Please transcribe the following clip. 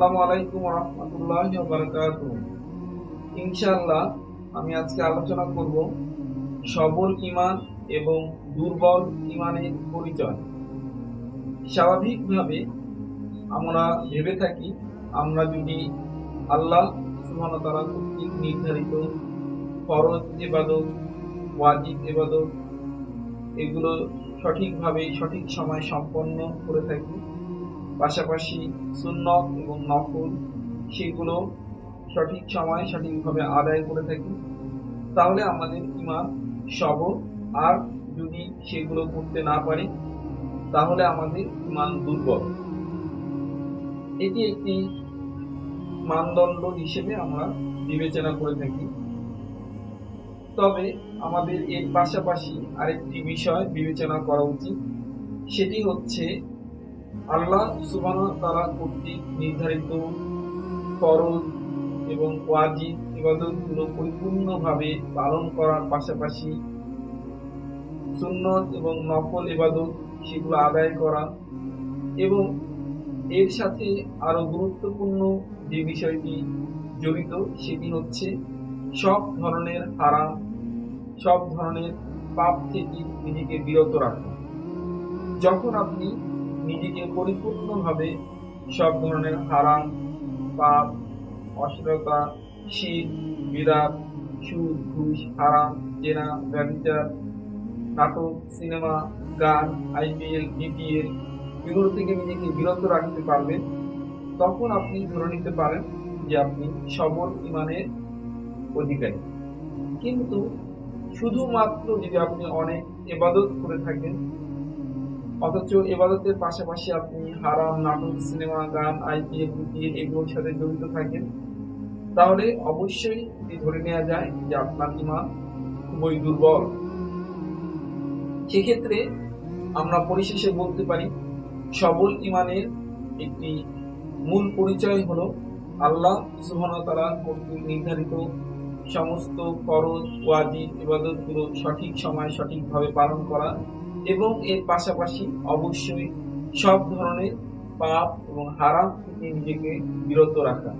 আসসালামু আলাইকুম রহমতুল্লাহ বারকাত ইনশাআল্লাহ, আমি আজকে আলোচনা করব সবল ইমান এবং দুর্বল ইমানের পরিচয়। স্বাভাবিকভাবে আমরা ভেবে থাকি, আমরা যদি আল্লাহ সুবহান তারা কর্তৃক নির্ধারিত ফরজ এবাদত ওয়াজিব এবাদত এগুলো সঠিকভাবে সঠিক সময় সম্পন্ন করে থাকি পাশাপাশি সুন্নত এবং নফল সেগুলো সঠিক সময় সঠিকভাবে আদায় করে থাকি। তাহলে আমাদের ইমান সবল আর যদি সেগুলো করতে না পারি, তাহলে আমাদের ইমান দুর্বল। এটি একটি মানদণ্ড হিসেবে আমরা বিবেচনা করে থাকি। তবে আমাদের এর পাশাপাশি আরেকটি বিষয় বিবেচনা করা উচিত, সেটি হচ্ছে আল্লাহ সুবাহ তারা কর্তৃক নির্ধারিত, ফরজ এবং ওয়াজিব ইবাদতগুলো পরিপূর্ণভাবে পালন করার পাশাপাশি সুন্নত এবং নফল ইবাদত সেগুলো আদায় করা এবং এর সাথে আরও গুরুত্বপূর্ণ যে বিষয়টি জড়িত সেটি হচ্ছে সব ধরনের হারাম, সব ধরনের পাপ থেকে নিজেকে বিরত রাখা। যখন আপনি নিজেকে পরিপূর্ণভাবে সব ধরনের হারাম, পাপ অশ্লীলতা শীত বিরাট সুদ ঘুষ, হারাম, জেনা ব্যবচার নাটক, সিনেমা, গান, আইপিএল, বিপিএল, এগুলো থেকে নিজেকে বিরত রাখতে পারবেন তখন আপনি ধরে নিতে পারেন যে আপনি সবল ইমানের অধিকারী। কিন্তু শুধুমাত্র যদি আপনি অনেক এবাদত করে থাকেন অথচ এবাদতের পাশাপাশি আপনি হারাম, নাটক, সিনেমা, গান আইপিএল বিপিএল এগুলোর সাথে জড়িত থাকেন। তাহলে অবশ্যই এটি ধরে নেওয়া যায় যে আপনার ইমান খুবই দুর্বল। সেক্ষেত্রে আমরা পরিশেষে বলতে পারি, সবল ইমানের একটি মূল পরিচয় হলো আল্লাহ সুবহান তারা কর্তৃক নির্ধারিত সমস্ত ফরজ, ওয়াজিব, ইবাদতগুলো সঠিক সময় সঠিকভাবে পালন করা এবং এর পাশাপাশি অবশ্যই সব ধরনের পাপ এবং হারাম থেকে নিজেকে বিরত রাখা।